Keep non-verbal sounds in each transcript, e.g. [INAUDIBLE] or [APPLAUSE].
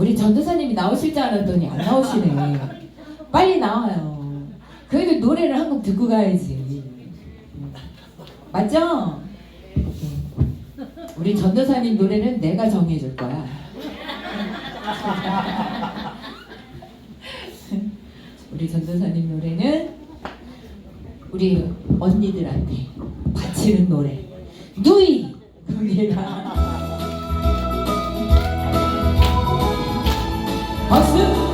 우리 전도사님이 나오실 줄 알았더니 안 나오시네. 빨리 나와요. 그래도 노래를 한 곡 듣고 가야지. 맞죠? 네. 우리 전도사님 노래는 내가 정해줄 거야. 우리 전도사님 노래는 우리 언니들한테 바치는 노래. 누이! 누이라. 박수!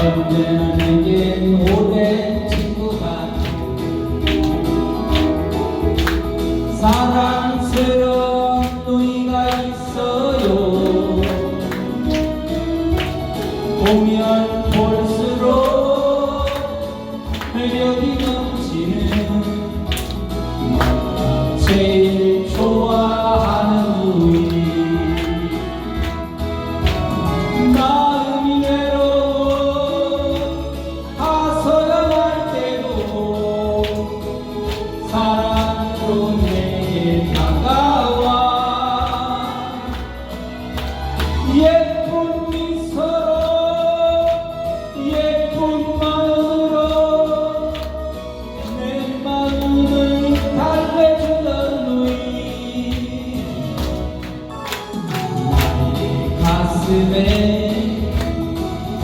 언제나 내겐 오랜 보면 볼수록 매력이 넘치는 제일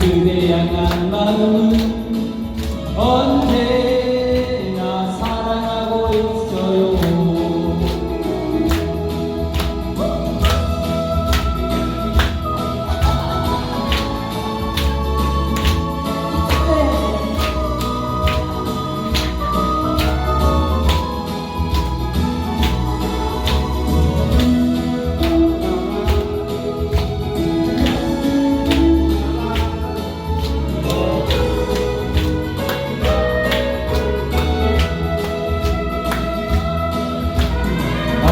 그대 향한 마음은 언제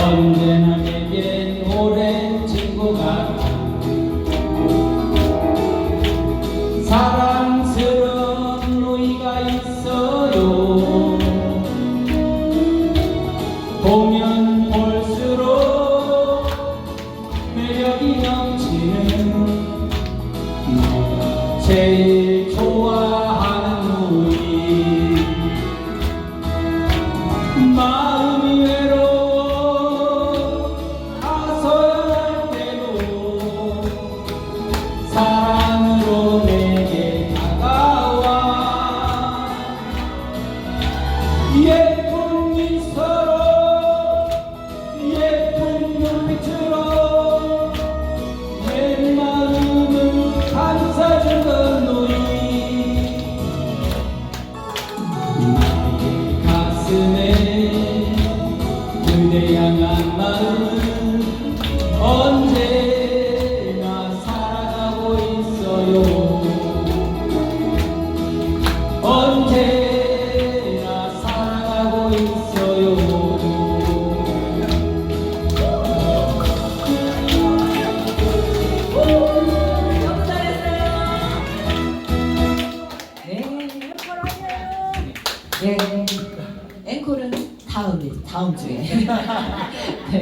언 Yürü bitir o 네. 네. 앵콜은 다음에 다음 주에. [LAUGHS] 네.